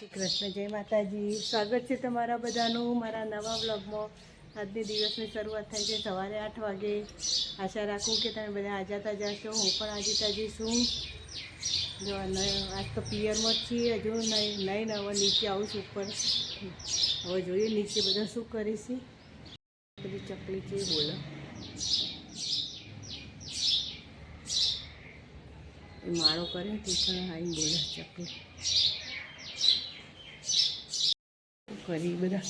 શ્રી કૃષ્ણ જય માતાજી. સ્વાગત છે તમારા બધાનું મારા નવા બ્લોગમાં આજની દિવસની શરૂઆત થાય છે સવારે આઠ વાગે. આશા રાખું કે તમે બધા આજા તાજા છો હું પણ આજે તાજી છું. જો આજ તો પિયરમાં જ છીએ. હજુ નહીં નહીં હવે નીચે આવું ઉપર હવે જોઈએ નીચે બધા શું કરીશી બધી ચકલી છે, બોલો. માળો કરે ટીચર આવીને બોલે ચકલી શું કરી બધા.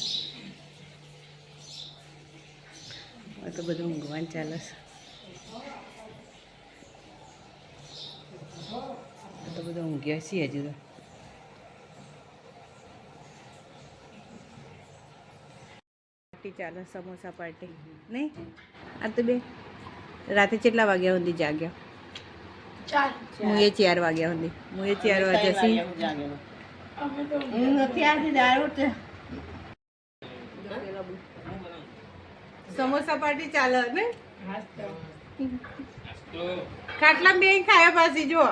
હવે તો બધું ઊંઘવાનું ચાલે છે. તો બધા ઊંઘ્યા છીએ હજુ તો. પાર્ટી ચાલે સમોસા પાર્ટી. નહીં? આ તો બે. રાતે કેટલા વાગ્યા સુધી જાગ્યા? હું એ ચાર વાગ્યા સુધી. હું એ ચાર વાગ્યા સી નથી આજે દારૂ છે સમોસા પાર્ટી ચાલે ને? ખાટલા બે ખાયા પાછી જો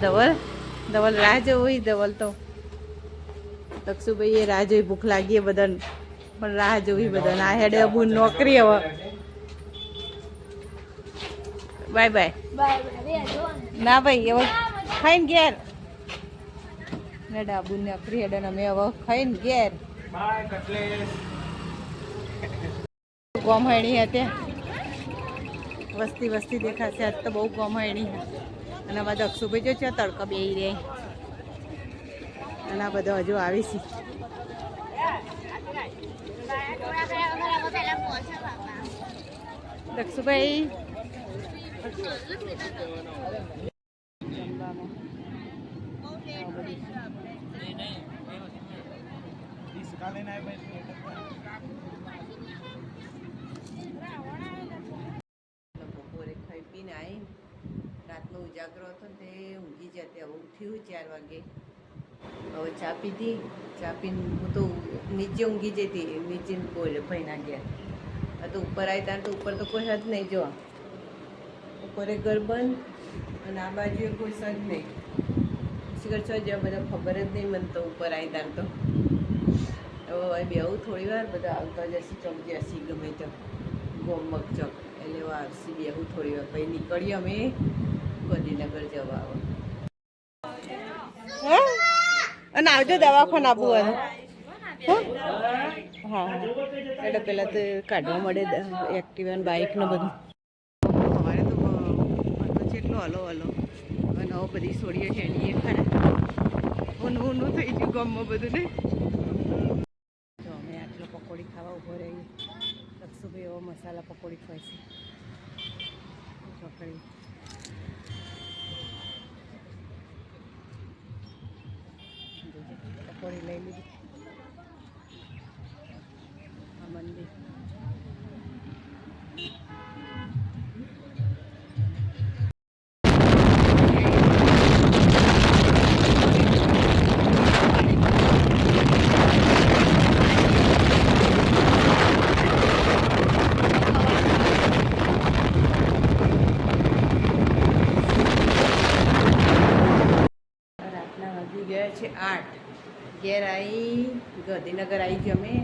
ધવલ. ધવલ રાહ જોવી, ધવલ તો. દક્ષુભાઈ એ રાહ જોઈ, ભૂખ લાગી બધાને. પણ રાહ જોવી બધાને. આ હેડે અબુ નોકરી હવે. Bye bye. ના ભાઈ, હવે ખાઈને ઘેર. હેડા અબુ નોકરી હેડે અમે હવે ખાઈને ઘેર. ગોમહેણી હતી વસ્તી વસ્તી દેખાશે. આજ તો બહુ ગોમહેણી અને આમાં દક્ષુભાઈ જો છે તડકો બે રે અને આ બધો હજુ આવી છે. દક્ષુભાઈ બધું. બપોરે ખાઈ પીને આવી રાતનો ઉજાગરો હતો ને તે ઊંઘી જતી હવે ઉઠ્યું ચાર વાગે. હવે ચા પીધી. ચા પીને હું તો નીચે ઊંઘી જતી નીચે બોલે ભાઈના ગયા. આ તો ઉપર આવી ત્યાં તો ઉપર તો કોઈ હદ નહીં જો ઉપરે ઘર બંધ અને આ બાજુએ કોઈ સજ નહીં. શિખર છો જ્યાં બધા ખબર જ નહીં મને તો ઉપર આવી ત્યાં તો. હવે બેવું થોડી વાર, બધા આવતા જશે ચોક જશે ગમે તો ગોમક ચોક. એટલે હવે આવશે બેવું થોડી વાર. પછી નીકળીએ અમે. ગાંધીનગર જવા આવે. અને આવજો દવાખાના આપવું હા? એટલે પહેલાં તો કાઢવા મળે એક્ટિવા બાઇક બધું. સવારે તો કેટલો હલો હલો. અને હવે બધી સોડીએ છે એની એ ખરા ઊનું ઊનું થઈ ગયું ગામમાં બધું, ને? જો અમે આટલો પકોડી ખાવા ઊભો રહીએ. લક્ષુભાઈ એવો મસાલા પકોડી ખવાય છે. ચોકડી. પકોડી લઈ લીધી આ મંદિર. આઠ. ઘેર આવી ગાંધીનગર આવી જમે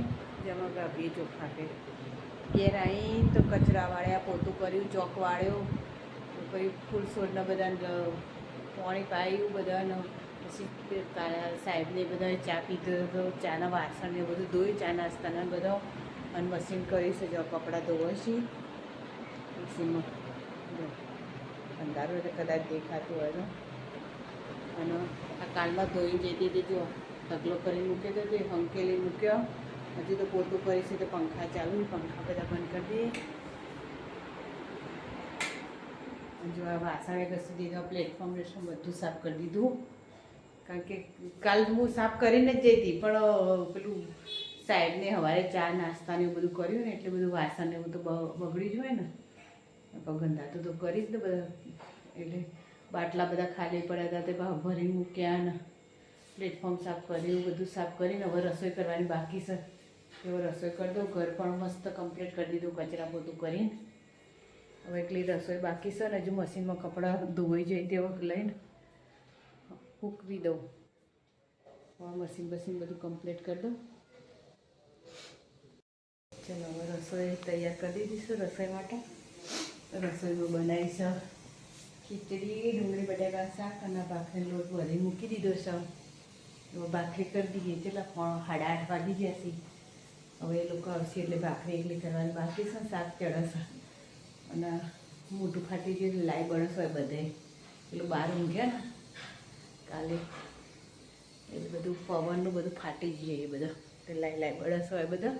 જમા ગાભી ચોખા કે ઘેર આવી તો કચરા વાળ્યા પોતું કર્યું, ચોક વાળ્યો. પછી ફૂલ છોડના બધાને પાણી પાયું, બધાને. પછી સાહેબને બધા ચા પીધો હતો ચાના વાસણ ને બધું ધોયું ચા નાસ્તાના બધા. અને મશીન કરી છે કપડાં ધોવા છે મશીનમાં અંધારું એટલે કદાચ દેખાતું હોય અને આ કાલમાં ધોઈ જતી હતી જો ઢગલો કરી મૂક્યો તો તે હંકેલી મૂક્યો. હજી તો પોતું કરી છે તો પંખા ચાલુ પંખા બધા બંધ કરી દઈએ. જો આ વાસણે ઘસી દીધો પ્લેટફોર્મ વેટફોર્મ બધું સાફ કરી દીધું. કારણ કે કાલ હું સાફ કરીને જ જતી પણ પેલું સાહેબને સવારે ચા નાસ્તાને એવું બધું કર્યું ને એટલે બધું વાસણ ને બધું બ- બગડી જ હોય ને. ગંધાતું તો કરી જ ને બધા, એટલે બાટલા બધા ખાલી પડ્યા હતા, તે ભાવ ભરી મૂક્યા ને પ્લેટફોર્મ સાફ કર્યું, બધું સાફ કરીને હવે રસોઈ કરવાની બાકી છે. હવે રસોઈ કરી દઉં, ઘર પણ મસ્ત કમ્પ્લીટ કરી દીધું, કચરા બધું કરીને. હવે એટલી રસોઈ બાકી છે ને હજુ મશીનમાં કપડાં ધોવાઈ જાય તે લઈને મૂકવી દઉં. હવે મશીન બસીન બધું કમ્પ્લીટ કરી દઉં. ચલો, હવે રસોઈ તૈયાર કરી દીધી છે રસોઈ માટે. રસોઈમાં બનાવી છે ખીચડી ડુંગળી, બટાકા, શાક અને ભાખરીનો લોટ વધી મૂકી દીધો હવે ભાખરી કરી દઈએ. કેટલા પણ? સાડા આઠ વાગી ગયા છે. હવે એ લોકો આવશે એટલે ભાખરી એકલી કરવાની બાકી છે શાક ચડશે અને મોઢું ફાટી એટલે લાઈ બળસ હોય બધે. એટલે બહાર ઊંઘ્યા ને. કાલે એટલે બધું પવનનું બધું ફાટી જઈએ એ બધું. એટલે લાઈ લાઈ બળસ હોય બધા.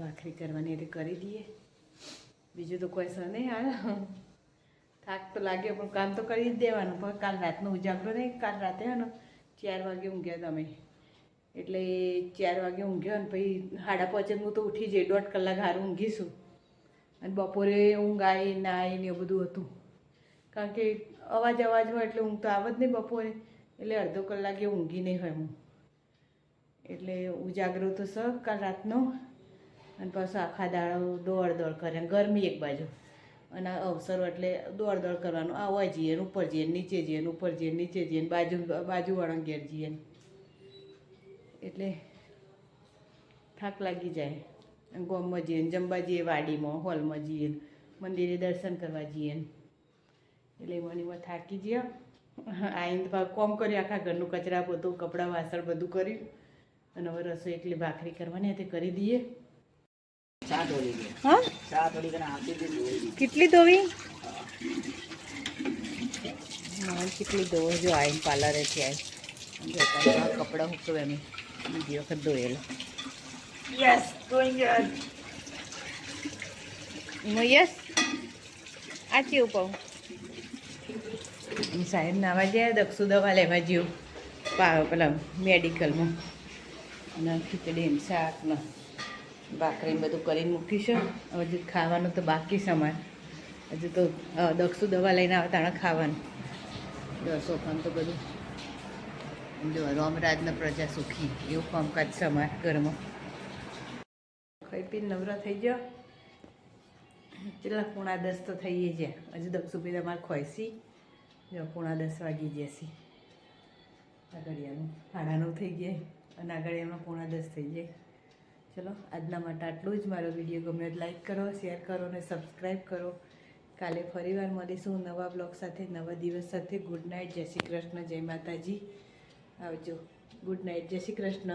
ભાખરી કરવાની એટલે કરી દઈએ. બીજું તો કોઈ સ નહીં હાલ. થાક તો લાગ્યો, પણ કામ તો કરી જ દેવાનું. પણ કાલ રાતનો ઉજાગરો નહીં, કાલ રાતે હે ને ચાર વાગે ઊંઘ્યા તમે. એટલે ચાર વાગે ઊંઘ્યો ને પછી સાડા પાંચે હું તો ઉઠી જઈ, દોઢ કલાક હારું ઊંઘીશું. અને બપોરે ઊંઘ આવી નાઈ ને એવું બધું હતું. કારણ કે અવાજ અવાજ હોય એટલે ઊંઘ તો આવે જ નહીં બપોરે, એટલે અડધો કલાકે ઊંઘી નહીં હોય હું. એટલે ઉજાગરો તો સર કાલ રાતનો. અને પાછો આખા દાડો દોડ દોડ કરે ગરમી એક બાજુ. અને અવસર એટલે દોડ દોડ કરવાનું. આ હોય જઈએ ને, ઉપર જઈએ નીચે જઈએ ને, ઉપર જઈએ નીચે જઈએ ને, બાજુ બાજુવાળા ઘેર જઈએ એટલે થાક લાગી જાય. ગોમમાં જઈએ ને, જમવા જઈએ, વાડીમાં, હોલમાં જઈએ મંદિરે દર્શન કરવા જઈએ એટલે મનીમાં થાકી ગયા આઈને તો કોમ કર્યું, આખા ઘરનું કચરા પોતું, કપડાં વાસણ બધું કર્યું. અને હવે રસોઈ એકલી ભાખરી કરવાની હતી કરી દઈએ. હા? કેટલી ધોવી? કેટલી ધોવો જો આવીને પાર્લરેથી આવી કપડાં હુકવે મેં બીજી વખત ધોયેલો યસ ગોઈંગ યસ યસ? આ ચેવું પાઉં સાહેબ નાવા જાય દક્ષુ દવા લેવા જેવું પેલા મેડિકલમાં અને ખીચડી ને શાક ને ભાખરી બધું કરીને મૂકીશું હજુ ખાવાનું તો બાકી સમય હજુ તો દક્ષુ દવા લઈને આવે તાણે ખાવાનું. સોફાન તો બધું. જો, રોમરાજના પ્રજા સુખી. એવું કામકાજ છે ઘરમાં. ખાઈ પીને નવરા થઈ ગયો. કેટલા પૂણા દસ તો થઈએ છે હજુ દક્ષુભાઈ તમારે ખોઈશી જો, પૂણા દસ વાગી જશે આગળ એનું સાડા થઈ જાય અને આગળ એમાં પૂણા દસ થઈ જાય ચલો, આજના માટે આટલું જ. મારો વીડિયો ગમે લાઈક કરો, શેર કરો અને સબસ્ક્રાઈબ કરો. કાલે ફરીવાર મળીશું નવા બ્લોગ સાથે, નવા દિવસ સાથે. ગુડ નાઇટ, જય શ્રી કૃષ્ણ, જય માતાજી. આવજો. ગુડ નાઇટ, જય શ્રી કૃષ્ણ.